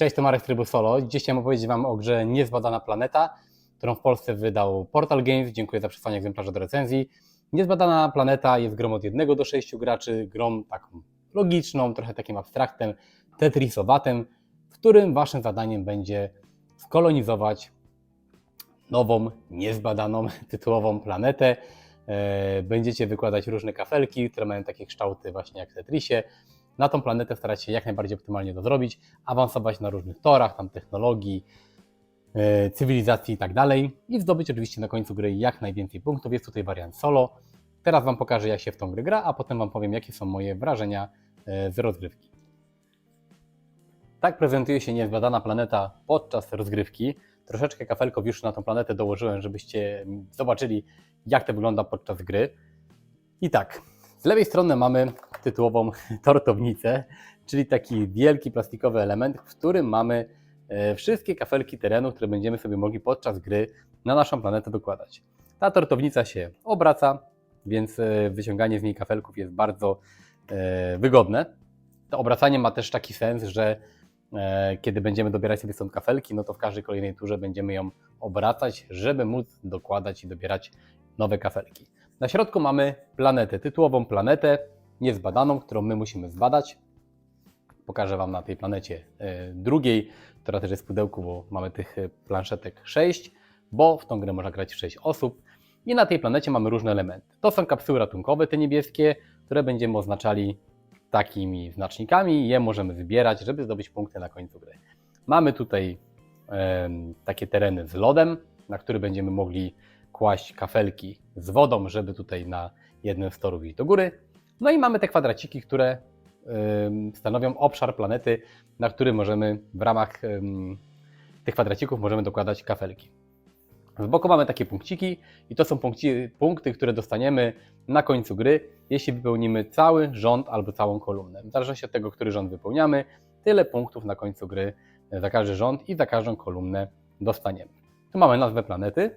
Cześć, to Marek trybu solo. Dziś chciałem opowiedzieć Wam o grze Niezbadana Planeta, którą w Polsce wydał Portal Games. Dziękuję za przesłanie egzemplarza do recenzji. Niezbadana Planeta jest grą od 1 do 6 graczy, grą taką logiczną, trochę takim abstraktem, tetrisowatym, w którym Waszym zadaniem będzie skolonizować nową, niezbadaną, tytułową planetę. E, Będziecie wykładać różne kafelki, które mają takie kształty właśnie jak w Tetrisie. Na tą planetę starać się jak najbardziej optymalnie to zrobić, awansować na różnych torach, tam technologii, e, cywilizacji i tak dalej i zdobyć oczywiście na końcu gry jak najwięcej punktów. Jest tutaj wariant solo. Teraz Wam pokażę jak się w tą grę gra, a potem Wam powiem jakie są moje wrażenia e, z rozgrywki. Tak prezentuje się niezbadana planeta podczas rozgrywki. Troszeczkę kafelków już na tą planetę dołożyłem, żebyście zobaczyli, jak to wygląda podczas gry. I tak, z lewej strony mamy tytułową tortownicę, czyli taki wielki plastikowy element, w którym mamy e, wszystkie kafelki terenu, które będziemy sobie mogli podczas gry na naszą planetę dokładać. Ta tortownica się obraca, więc e, wyciąganie z niej kafelków jest bardzo e, wygodne. To obracanie ma też taki sens, że kiedy będziemy dobierać sobie stąd kafelki, no to w każdej kolejnej turze będziemy ją obracać, żeby móc dokładać i dobierać nowe kafelki. Na środku mamy planetę, tytułową planetę niezbadaną, którą my musimy zbadać. Pokażę Wam na tej planecie e, drugiej, która też jest w pudełku, bo mamy tych e, planszetek 6, bo w tą grę można grać w 6 osób. I na tej planecie mamy różne elementy. To są kapsuły ratunkowe, te niebieskie, które będziemy oznaczali takimi znacznikami. Je możemy wybierać, żeby zdobyć punkty na końcu gry. Mamy tutaj em, takie tereny z lodem, na który będziemy mogli kłaść kafelki z wodą, żeby tutaj na jednym z torów iść do góry. No i mamy te kwadraciki, które stanowią obszar planety, na który możemy w ramach tych kwadracików możemy dokładać kafelki. Z boku mamy takie punkciki i to są punkci, punkty, które dostaniemy na końcu gry, jeśli wypełnimy cały rząd albo całą kolumnę. W zależności od tego, który rząd wypełniamy, tyle punktów na końcu gry za każdy rząd i za każdą kolumnę dostaniemy. Tu mamy nazwę planety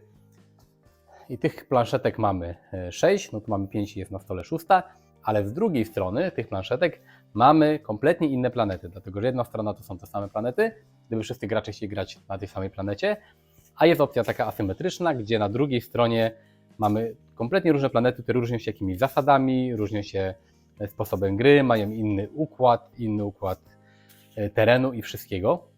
i tych planszetek mamy 6, no tu mamy 5 i jest na stole szósta, ale z drugiej strony tych planszetek mamy kompletnie inne planety, dlatego że jedna strona to są te same planety, gdyby wszyscy gracze chcieli grać na tej samej planecie, a jest opcja taka asymetryczna, gdzie na drugiej stronie mamy kompletnie różne planety, które różnią się jakimiś zasadami, różnią się sposobem gry, mają inny układ, inny układ e, terenu i wszystkiego.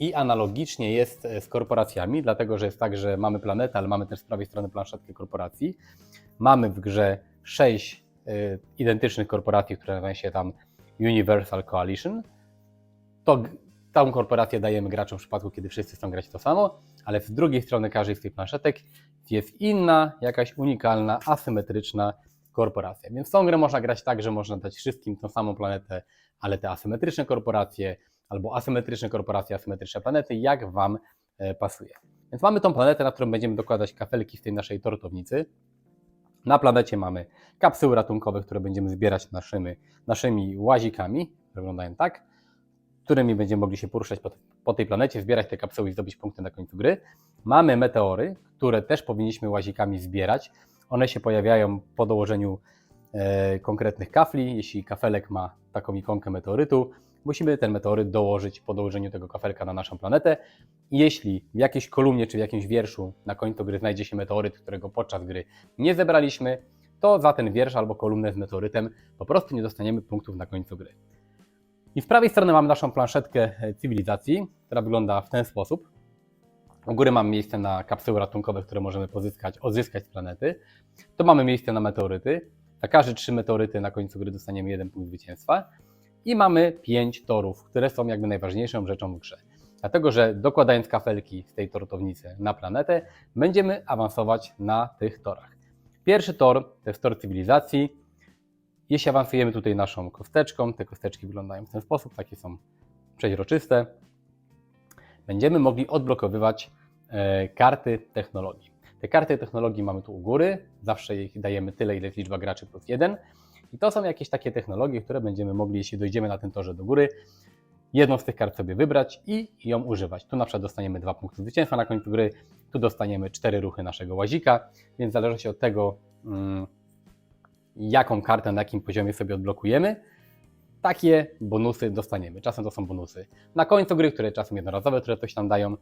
I analogicznie jest e, z korporacjami, dlatego że jest tak, że mamy planetę, ale mamy też z prawej strony planszetkę korporacji. Mamy w grze sześć e, identycznych korporacji, które nazywają się tam Universal Coalition. To tą korporację dajemy graczom w przypadku, kiedy wszyscy chcą grać to samo, ale z drugiej strony każdej z tych planszetek jest inna, jakaś unikalna, asymetryczna korporacja. Więc w tą grę można grać tak, że można dać wszystkim tą samą planetę, ale te asymetryczne korporacje, albo asymetryczne korporacje, asymetryczne planety, jak Wam e, pasuje. Więc mamy tą planetę, na którą będziemy dokładać kafelki w tej naszej tortownicy. Na planecie mamy kapsuły ratunkowe, które będziemy zbierać naszymi, naszymi łazikami, wyglądają tak, którymi będziemy mogli się poruszać po, po tej planecie, zbierać te kapsuły i zdobyć punkty na końcu gry. Mamy meteory, które też powinniśmy łazikami zbierać. One się pojawiają po dołożeniu e, konkretnych kafli. Jeśli kafelek ma taką ikonkę meteorytu, musimy ten meteoryt dołożyć po dołożeniu tego kafelka na naszą planetę. Jeśli w jakiejś kolumnie czy w jakimś wierszu na końcu gry znajdzie się meteoryt, którego podczas gry nie zebraliśmy, to za ten wiersz albo kolumnę z meteorytem po prostu nie dostaniemy punktów na końcu gry. I z prawej strony mamy naszą planszetkę e, cywilizacji, która wygląda w ten sposób. U góry mamy miejsce na kapsuły ratunkowe, które możemy pozyskać, odzyskać z planety. Tu mamy miejsce na meteoryty. Za każde trzy meteoryty na końcu gry dostaniemy jeden punkt zwycięstwa. I mamy pięć torów, które są jakby najważniejszą rzeczą w grze. Dlatego, że dokładając kafelki z tej tortownicy na planetę, będziemy awansować na tych torach. Pierwszy tor to jest tor cywilizacji. Jeśli awansujemy tutaj naszą kosteczką, te kosteczki wyglądają w ten sposób, takie są przeźroczyste, będziemy mogli odblokowywać e, karty technologii. Te karty technologii mamy tu u góry, zawsze ich dajemy tyle, ile jest liczba graczy plus jeden. I to są jakieś takie technologie, które będziemy mogli, jeśli dojdziemy na tym torze do góry, jedną z tych kart sobie wybrać i ją używać. Tu na przykład dostaniemy dwa punkty zwycięstwa na końcu gry, tu dostaniemy cztery ruchy naszego łazika, więc zależy się od tego, mm, jaką kartę na jakim poziomie sobie odblokujemy, takie bonusy dostaniemy. Czasem to są bonusy na końcu gry, które czasem jednorazowe, które coś nam dają.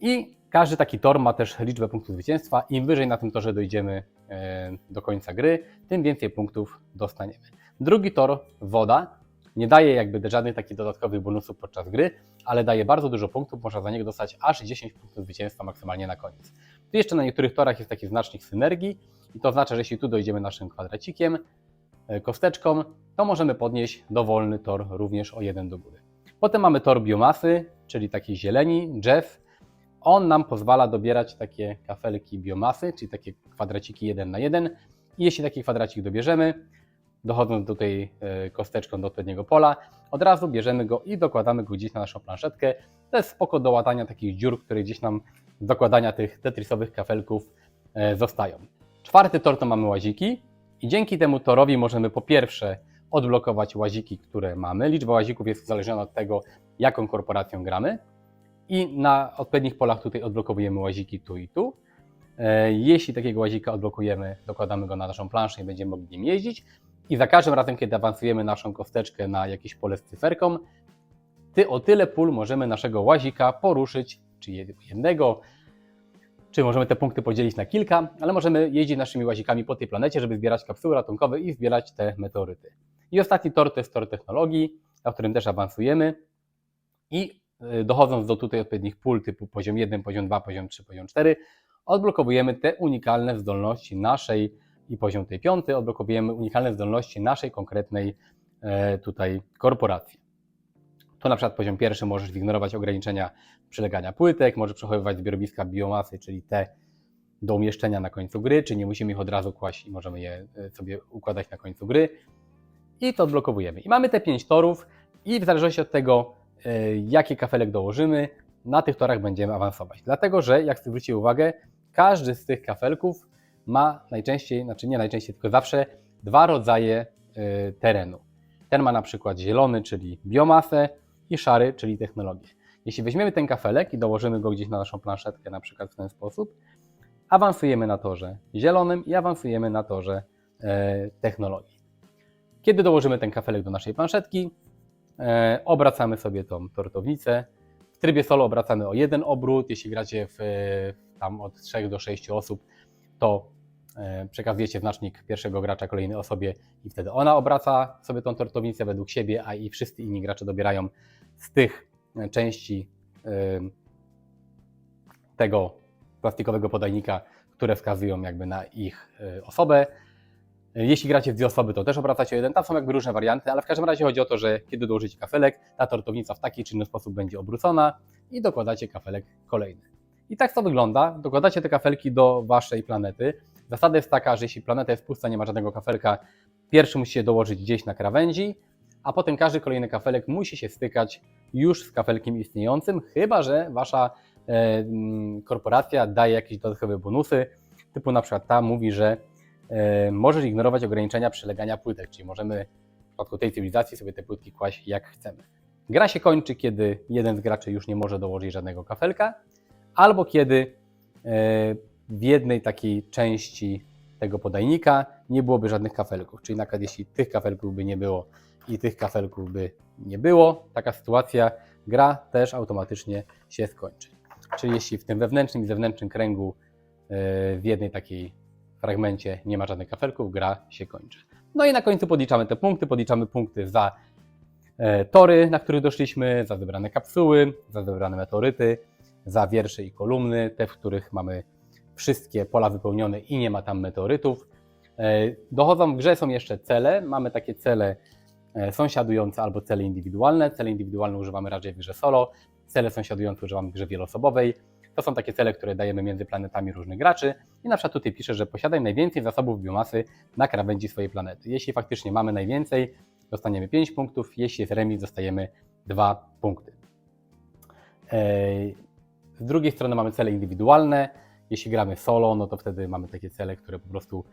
I każdy taki tor ma też liczbę punktów zwycięstwa. Im wyżej na tym torze dojdziemy e, do końca gry, tym więcej punktów dostaniemy. Drugi tor, woda, nie daje jakby żadnych takich dodatkowych bonusów podczas gry, ale daje bardzo dużo punktów, można za niego dostać aż 10 punktów zwycięstwa maksymalnie na koniec. Tu jeszcze na niektórych torach jest taki znacznik synergii i to oznacza, że jeśli tu dojdziemy naszym kwadracikiem, e, kosteczką, to możemy podnieść dowolny tor również o jeden do góry. Potem mamy tor biomasy, czyli takiej zieleni, drzew. On nam pozwala dobierać takie kafelki biomasy, czyli takie kwadraciki 1 na 1. I jeśli taki kwadracik dobierzemy, dochodząc do tej e, kosteczką do odpowiedniego pola, od razu bierzemy go i dokładamy go gdzieś na naszą planszetkę. To jest spoko do łatania takich dziur, które gdzieś nam z dokładania tych tetrisowych kafelków e, zostają. Czwarty tor to mamy łaziki i dzięki temu torowi możemy po pierwsze odblokować łaziki, które mamy. Liczba łazików jest uzależniona od tego, jaką korporacją gramy. I na odpowiednich polach tutaj odblokowujemy łaziki tu i tu. E, Jeśli takiego łazika odblokujemy, dokładamy go na naszą planszę i będziemy mogli nim jeździć. I za każdym razem, kiedy awansujemy naszą kosteczkę na jakieś pole z cyferką, ty o tyle pól możemy naszego łazika poruszyć, czy jednego, czy możemy te punkty podzielić na kilka, ale możemy jeździć naszymi łazikami po tej planecie, żeby zbierać kapsuły ratunkowe i zbierać te meteoryty. I ostatni tor to jest tor technologii, na którym też awansujemy i dochodząc do tutaj odpowiednich pól typu poziom 1, poziom 2, poziom 3, poziom 4, odblokowujemy te unikalne zdolności naszej i poziom tej piąty, odblokowujemy unikalne zdolności naszej konkretnej e, tutaj korporacji. Tu na przykład poziom pierwszy możesz zignorować ograniczenia przylegania płytek, możesz przechowywać zbiorowiska biomasy, czyli te do umieszczenia na końcu gry, czy nie musimy ich od razu kłaść i możemy je e, sobie układać na końcu gry. I to odblokowujemy. I mamy te pięć torów i w zależności od tego, jaki kafelek dołożymy, na tych torach będziemy awansować. Dlatego, że jak zwrócicie uwagę, każdy z tych kafelków ma najczęściej, znaczy nie najczęściej, tylko zawsze dwa rodzaje y, terenu. Ten ma na przykład zielony, czyli biomasę i szary, czyli technologię. Jeśli weźmiemy ten kafelek i dołożymy go gdzieś na naszą planszetkę, na przykład w ten sposób, awansujemy na torze zielonym i awansujemy na torze e, technologii. Kiedy dołożymy ten kafelek do naszej planszetki, e, obracamy sobie tą tortownicę. W trybie solo obracamy o jeden obrót. Jeśli gracie w, tam od 3 do 6 osób, to e, przekazujecie znacznik pierwszego gracza kolejnej osobie i wtedy ona obraca sobie tą tortownicę według siebie, a i wszyscy inni gracze dobierają z tych e, części e, tego plastikowego podajnika, które wskazują jakby na ich osobę. Jeśli gracie w dwie osoby, to też obracacie jeden. Tam są jakby różne warianty, ale w każdym razie chodzi o to, że kiedy dołożycie kafelek, ta tortownica w taki czy inny sposób będzie obrócona i dokładacie kafelek kolejny. I tak to wygląda. Dokładacie te kafelki do waszej planety. Zasada jest taka, że jeśli planeta jest pusta, nie ma żadnego kafelka, pierwszy musicie dołożyć gdzieś na krawędzi, a potem każdy kolejny kafelek musi się stykać już z kafelkiem istniejącym, chyba że wasza e, korporacja daje jakieś dodatkowe bonusy, typu na przykład ta mówi, że możesz ignorować ograniczenia przelegania płytek, czyli możemy w przypadku tej cywilizacji sobie te płytki kłaść jak chcemy. Gra się kończy, kiedy jeden z graczy już nie może dołożyć żadnego kafelka, albo kiedy e, w jednej takiej części tego podajnika nie byłoby żadnych kafelków. Czyli na jeśli tych kafelków by nie było i tych kafelków by nie było, taka sytuacja, gra też automatycznie się skończy. Czyli jeśli w tym wewnętrznym i zewnętrznym kręgu e, w jednej takiej fragmencie nie ma żadnych kafelków, gra się kończy. No i na końcu podliczamy te punkty, podliczamy punkty za e, tory, na których doszliśmy, za zebrane kapsuły, za zebrane meteoryty, za wiersze i kolumny, te, w których mamy wszystkie pola wypełnione i nie ma tam meteorytów. E, dochodzą w grze są jeszcze cele. Mamy takie cele e, sąsiadujące albo cele indywidualne. Cele indywidualne używamy raczej w grze solo, cele sąsiadujące używamy w grze wieloosobowej. To są takie cele, które dajemy między planetami różnych graczy. I na przykład tutaj pisze, że posiadaj najwięcej zasobów biomasy na krawędzi swojej planety. Jeśli faktycznie mamy najwięcej, dostaniemy 5 punktów. Jeśli jest remis, dostajemy 2 punkty. Z drugiej strony mamy cele indywidualne. Jeśli gramy solo, no to wtedy mamy takie cele, które po prostu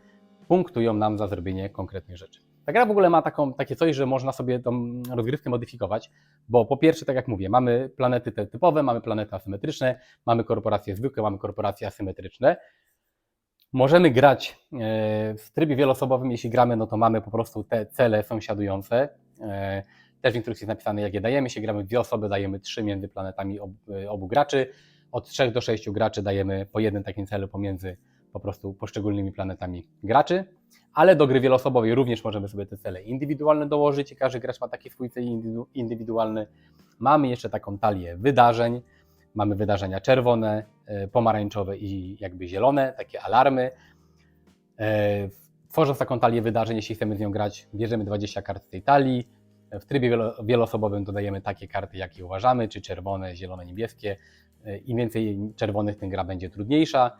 punktują nam za zrobienie konkretnych rzeczy. Ta gra w ogóle ma taką, takie coś, że można sobie tą rozgrywkę modyfikować, bo po pierwsze, tak jak mówię, mamy planety te typowe, mamy planety asymetryczne, mamy korporacje zwykłe, mamy korporacje asymetryczne. Możemy grać e, w trybie wielosobowym, jeśli gramy, no to mamy po prostu te cele sąsiadujące E, Też w instrukcji jest napisane, jak je dajemy. Jeśli gramy dwie osoby, dajemy trzy między planetami e, obu graczy. Od trzech do sześciu graczy dajemy po jednym takim celu pomiędzy po prostu poszczególnymi planetami graczy. Ale do gry wieloosobowej również możemy sobie te cele indywidualne dołożyć każdy gracz ma taki swój cel indywidu- indywidualny. Mamy jeszcze taką talię wydarzeń. Mamy wydarzenia czerwone, e, pomarańczowe i jakby zielone, takie alarmy. E, Tworząc taką talię wydarzeń, jeśli chcemy z nią grać, bierzemy 20 kart z tej talii. W trybie wielo- wieloosobowym dodajemy takie karty, jakie uważamy, czy czerwone, zielone, niebieskie. E, Im więcej czerwonych, tym gra będzie trudniejsza.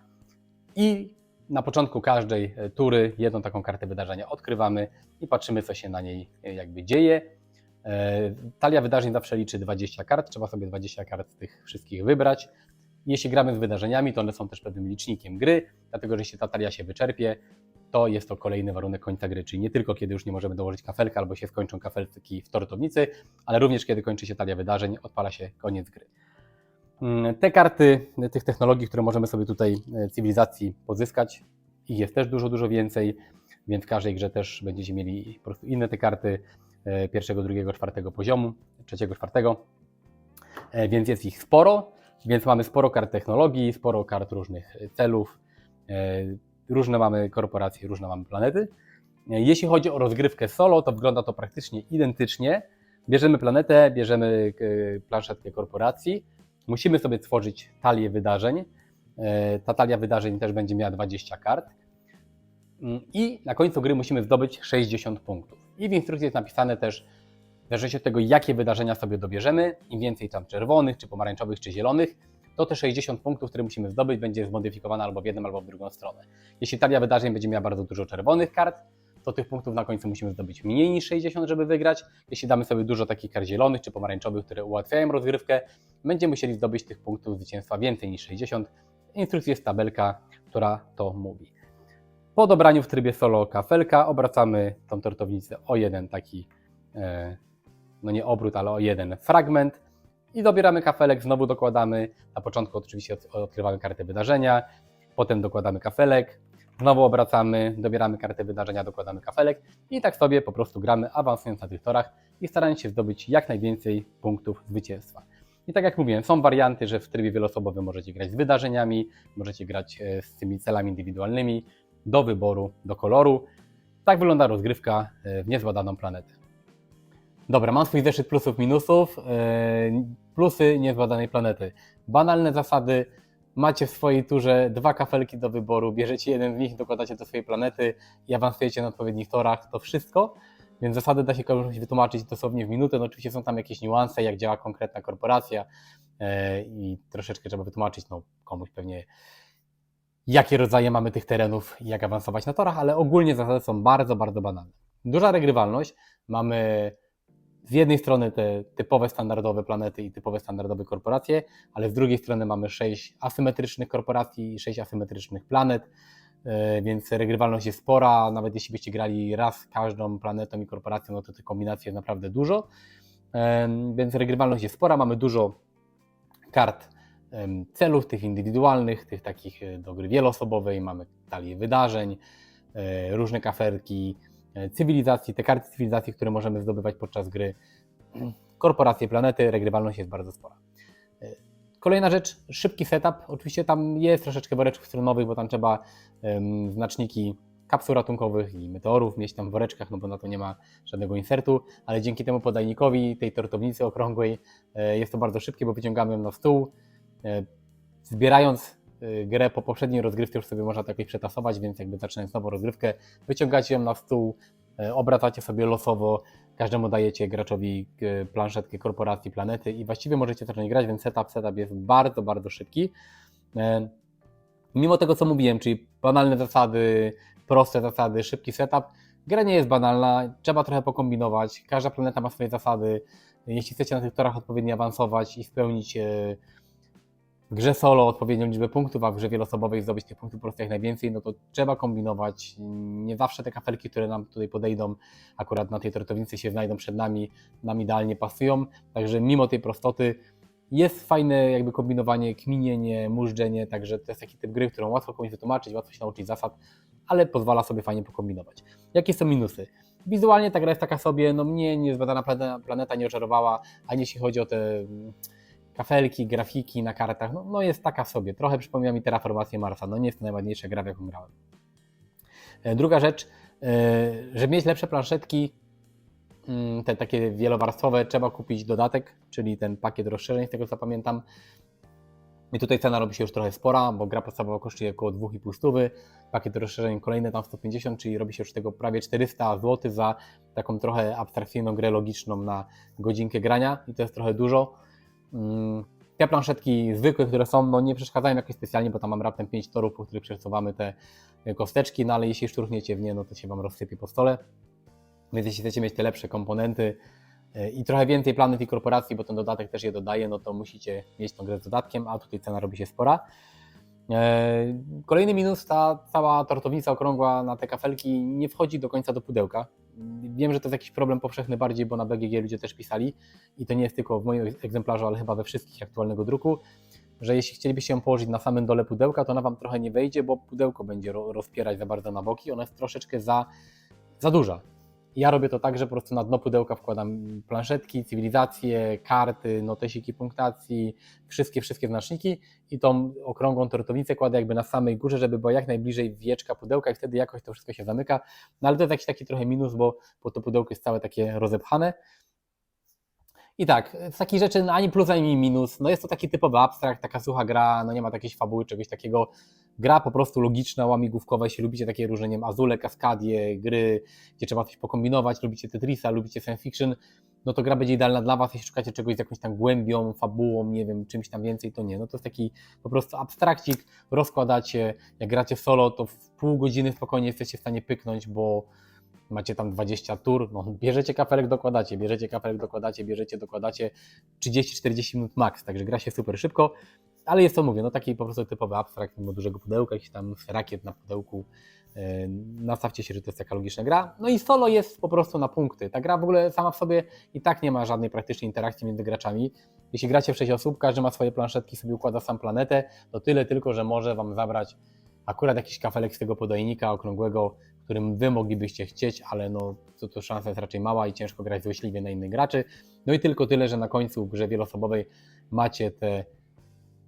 I na początku każdej e, tury jedną taką kartę wydarzenia odkrywamy i patrzymy, co się na niej e, jakby dzieje. E, Talia wydarzeń zawsze liczy 20 kart, trzeba sobie 20 kart z tych wszystkich wybrać. Jeśli gramy z wydarzeniami, to one są też pewnym licznikiem gry, dlatego że jeśli ta talia się wyczerpie, to jest to kolejny warunek końca gry, czyli nie tylko kiedy już nie możemy dołożyć kafelka albo się skończą kafelki w tortownicy, ale również kiedy kończy się talia wydarzeń, odpala się koniec gry. Mm, Te karty tych technologii, które możemy sobie tutaj e, cywilizacji pozyskać, ich jest też dużo, dużo więcej, więc w każdej grze też będziecie mieli po prostu inne te karty e, pierwszego, drugiego, czwartego poziomu, trzeciego, czwartego, E, więc jest ich sporo, więc mamy sporo kart technologii, sporo kart różnych celów, różne mamy korporacje, różne mamy planety. Jeśli chodzi o rozgrywkę solo, to wygląda to praktycznie identycznie. Bierzemy planetę, bierzemy planszetkę korporacji, musimy sobie stworzyć talię wydarzeń. E, Ta talia wydarzeń też będzie miała 20 kart. Mm, I na końcu gry musimy zdobyć 60 punktów. I w instrukcji jest napisane też, w zależności od tego, jakie wydarzenia sobie dobierzemy, im więcej tam czerwonych, czy pomarańczowych, czy zielonych, to te 60 punktów, które musimy zdobyć, będzie zmodyfikowane albo w jedną, albo w drugą stronę. Jeśli talia wydarzeń będzie miała bardzo dużo czerwonych kart, to tych punktów na końcu musimy zdobyć mniej niż 60, żeby wygrać. Jeśli damy sobie dużo takich kart zielonych czy pomarańczowych, które ułatwiają rozgrywkę, będziemy musieli zdobyć tych punktów zwycięstwa więcej niż 60. W instrukcji jest tabelka, która to mówi. Po dobraniu w trybie solo kafelka obracamy tą tortownicę o jeden taki, e, no nie obrót, ale o jeden fragment i dobieramy kafelek, znowu dokładamy. Na początku oczywiście od- odkrywamy kartę wydarzenia, potem dokładamy kafelek, znowu obracamy, dobieramy kartę wydarzenia, dokładamy kafelek i tak sobie po prostu gramy, awansując na tych torach i starając się zdobyć jak najwięcej punktów zwycięstwa. I tak jak mówiłem, są warianty, że w trybie wieloosobowym możecie grać z wydarzeniami, możecie grać e, z tymi celami indywidualnymi, do wyboru, do koloru. Tak wygląda rozgrywka e, w niezbadaną planetę. Dobra, mam swój zeszyt plusów, minusów. E, Plusy niezbadanej planety. Banalne zasady. Macie w swojej turze dwa kafelki do wyboru, bierzecie jeden z nich, dokładacie do swojej planety i awansujecie na odpowiednich torach. To wszystko. Więc zasady da się komuś wytłumaczyć dosłownie w minutę. No oczywiście są tam jakieś niuanse, jak działa konkretna korporacja e, i troszeczkę trzeba wytłumaczyć no, komuś pewnie, jakie rodzaje mamy tych terenów i jak awansować na torach, ale ogólnie zasady są bardzo, bardzo banalne. Duża regrywalność. Mamy z jednej strony te typowe standardowe planety i typowe standardowe korporacje, ale z drugiej strony mamy sześć asymetrycznych korporacji i sześć asymetrycznych planet, e, więc regrywalność jest spora. Nawet jeśli byście grali raz każdą planetą i korporacją, no to tych kombinacji jest naprawdę dużo. Em, Więc regrywalność jest spora. Mamy dużo kart celów, tych indywidualnych, tych takich e, do gry wieloosobowej. Mamy talię wydarzeń, e, różne kaferki, e, cywilizacji, te karty cywilizacji, które możemy zdobywać podczas gry. Korporacje, planety, regrywalność jest bardzo spora. E, Kolejna rzecz, szybki setup. Oczywiście tam jest troszeczkę woreczków stronowych, bo tam trzeba em, znaczniki kapsuł ratunkowych i meteorów mieć tam w woreczkach, no bo na to nie ma żadnego insertu, ale dzięki temu podajnikowi, tej tortownicy okrągłej, e, jest to bardzo szybkie, bo wyciągamy na stół. E, Zbierając e, grę po poprzedniej rozgrywce już sobie można to jakoś przetasować, więc jakby zaczynając nową rozgrywkę, wyciągacie ją na stół, e, obracacie sobie losowo, każdemu dajecie graczowi e, planszetkę korporacji, planety i właściwie możecie zacząć grać, więc setup, setup jest bardzo, bardzo szybki. Mimo tego, co mówiłem, czyli banalne zasady, proste zasady, szybki setup, gra nie jest banalna, trzeba trochę pokombinować, każda planeta ma swoje zasady. Jeśli chcecie na tych torach odpowiednio awansować i spełnić w grze solo odpowiednią liczbę punktów, a w grze wielosobowej zdobyć tych punktów po prostu jak najwięcej, no to trzeba kombinować. Nie zawsze te kafelki, które nam tutaj podejdą, akurat na tej tortownicy się znajdą przed nami, nam idealnie pasują. Także mimo tej prostoty jest fajne jakby kombinowanie, kminienie, mużdżenie, także to jest taki typ gry, którą łatwo komuś wytłumaczyć, łatwo się nauczyć zasad, ale pozwala sobie fajnie pokombinować. Jakie są minusy? Wizualnie ta gra jest taka sobie, no mnie niezbadana planeta, nie oczarowała, ani jeśli chodzi o te kafelki, grafiki na kartach, no, no jest taka sobie. Trochę przypomina mi Terraformację Marsa, no nie jest to najładniejsza gra, w jaką grałem. E, Druga rzecz, e, żeby mieć lepsze planszetki, mm, te takie wielowarstwowe, trzeba kupić dodatek, czyli ten pakiet rozszerzeń, z tego co pamiętam. I tutaj cena robi się już trochę spora, bo gra podstawowa kosztuje około 2,5 stówy, pakiet rozszerzeń kolejne tam 150, czyli robi się już tego prawie 400 zł za taką trochę abstrakcyjną grę logiczną na godzinkę grania i to jest trochę dużo. Mm, Te planszetki zwykłe, które są, no nie przeszkadzają jakoś specjalnie, bo tam mam raptem 5 torów, po których przesuwamy te kosteczki, no ale jeśli szturchniecie w nie, no to się Wam rozsypie po stole. Więc jeśli chcecie mieć te lepsze komponenty e, i trochę więcej planet i korporacji, bo ten dodatek też je dodaje, no to musicie mieć tą grę z dodatkiem, a tutaj cena robi się spora. E, Kolejny minus, ta cała tortownica okrągła na te kafelki nie wchodzi do końca do pudełka. Wiem, że to jest jakiś problem powszechny bardziej, bo na BGG ludzie też pisali i to nie jest tylko w moim egzemplarzu, ale chyba we wszystkich aktualnego druku, że jeśli chcielibyście ją położyć na samym dole pudełka, to ona Wam trochę nie wejdzie, bo pudełko będzie ro- rozpierać za bardzo na boki, ona jest troszeczkę za, za duża. Ja robię to tak, że po prostu na dno pudełka wkładam planszetki, cywilizacje, karty, notesiki punktacji, wszystkie, wszystkie znaczniki i tą okrągłą tortownicę kładę jakby na samej górze, żeby była jak najbliżej wieczka pudełka i wtedy jakoś to wszystko się zamyka. No ale to jest jakiś taki trochę minus, bo, bo to pudełko jest całe takie rozepchane. I tak, z takich rzeczy no ani plus, ani minus. No jest to taki typowy abstrakt, taka sucha gra, no nie ma takiej fabuły, czegoś takiego. Gra po prostu logiczna, łamigłówkowa, jeśli lubicie takie różne, Azule, Kaskadie, gry, gdzie trzeba coś pokombinować, lubicie Tetrisa, lubicie science fiction, no to gra będzie idealna dla Was, jeśli szukacie czegoś z jakąś tam głębią, fabułą, nie wiem, czymś tam więcej, to nie. No to jest taki po prostu abstrakcik, rozkładacie, jak gracie solo, to w pół godziny spokojnie jesteście w stanie pyknąć, bo macie tam 20 tur, no bierzecie kafelek, dokładacie, bierzecie kafelek, dokładacie, bierzecie, dokładacie 30-40 minut max, także gra się super szybko, ale jest to, mówię, no taki po prostu typowy abstrakt, mimo dużego pudełka, jakiś tam rakiet na pudełku, Yy, nastawcie się, że to jest taka logiczna gra. No i solo jest po prostu na punkty. Ta gra w ogóle sama w sobie i tak nie ma żadnej praktycznej interakcji między graczami. Jeśli gracie w 6 osób, każdy ma swoje planszetki, sobie układa sam planetę, to tyle tylko, że może Wam zabrać akurat jakiś kafelek z tego podajnika okrągłego, którym Wy moglibyście chcieć, ale no to, to szansa jest raczej mała i ciężko grać złośliwie na innych graczy. No i tylko tyle, że na końcu w grze wieloosobowej macie te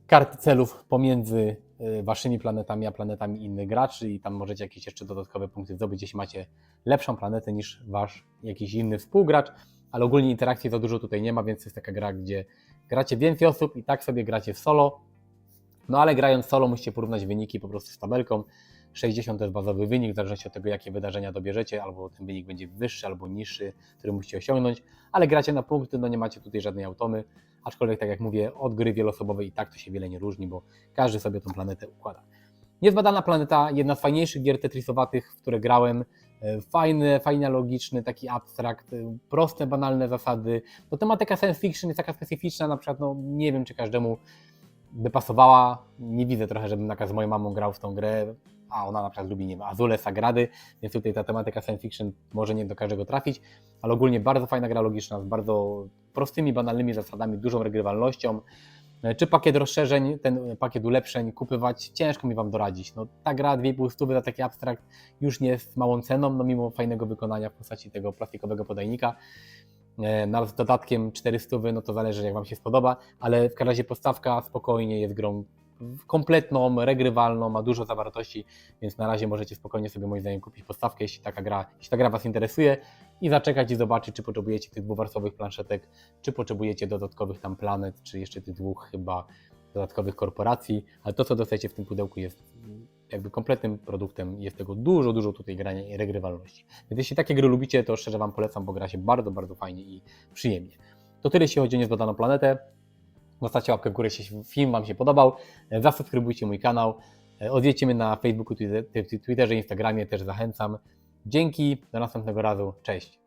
karty celów pomiędzy y, waszymi planetami a planetami innych graczy i tam możecie jakieś jeszcze dodatkowe punkty zdobyć, jeśli macie lepszą planetę niż wasz jakiś inny współgracz, ale ogólnie interakcji za dużo tutaj nie ma, więc jest taka gra, gdzie gracie więcej osób i tak sobie gracie w solo, no ale grając solo musicie porównać wyniki po prostu z tabelką. 60 to jest bazowy wynik, w zależności od tego, jakie wydarzenia dobierzecie, albo ten wynik będzie wyższy albo niższy, który musicie osiągnąć, ale gracie na punkty, no nie macie tutaj żadnej automy, aczkolwiek tak jak mówię, od gry wieloosobowej i tak to się wiele nie różni, bo każdy sobie tą planetę układa. Niezbadana planeta, jedna z fajniejszych gier tetrisowatych, w które grałem, E, fajny, fajnie logiczny, taki abstrakt, e, proste, banalne zasady. No tematyka science fiction jest taka specyficzna, na przykład, no nie wiem, czy każdemu by pasowała. Nie widzę trochę, żebym na przykład z moją mamą grał w tą grę, a ona na przykład lubi, nie wiem, Azule, Sagrady, więc tutaj ta tematyka science fiction może nie do każdego trafić, ale ogólnie bardzo fajna gra logiczna, z bardzo prostymi, banalnymi zasadami, dużą regrywalnością. E, Czy pakiet rozszerzeń, ten pakiet ulepszeń kupywać, ciężko mi Wam doradzić. No, ta gra 2,5 stówy za taki abstrakt już nie jest małą ceną, no mimo fajnego wykonania w postaci tego plastikowego podajnika. E, No, z dodatkiem 400, no to zależy jak Wam się spodoba, ale w każdym razie podstawka spokojnie jest grą kompletną, regrywalną, ma dużo zawartości, więc na razie możecie spokojnie sobie moim zdaniem kupić podstawkę, jeśli taka gra, jeśli ta gra Was interesuje i zaczekać i zobaczyć, czy potrzebujecie tych dwuwarstwowych planszetek, czy potrzebujecie dodatkowych tam planet, czy jeszcze tych dwóch chyba dodatkowych korporacji, ale to, co dostajecie w tym pudełku jest jakby kompletnym produktem, jest tego dużo, dużo tutaj grania i regrywalności. Więc jeśli takie gry lubicie, to szczerze Wam polecam, bo gra się bardzo, bardzo fajnie i przyjemnie. To tyle, jeśli chodzi o niezbadaną planetę. Zostawcie łapkę w górę, jeśli film Wam się podobał. E, Zasubskrybujcie mój kanał. E, Odwiedźcie mnie na Facebooku, Twitter- Twitterze, Instagramie, też zachęcam. Dzięki, do następnego razu. Cześć.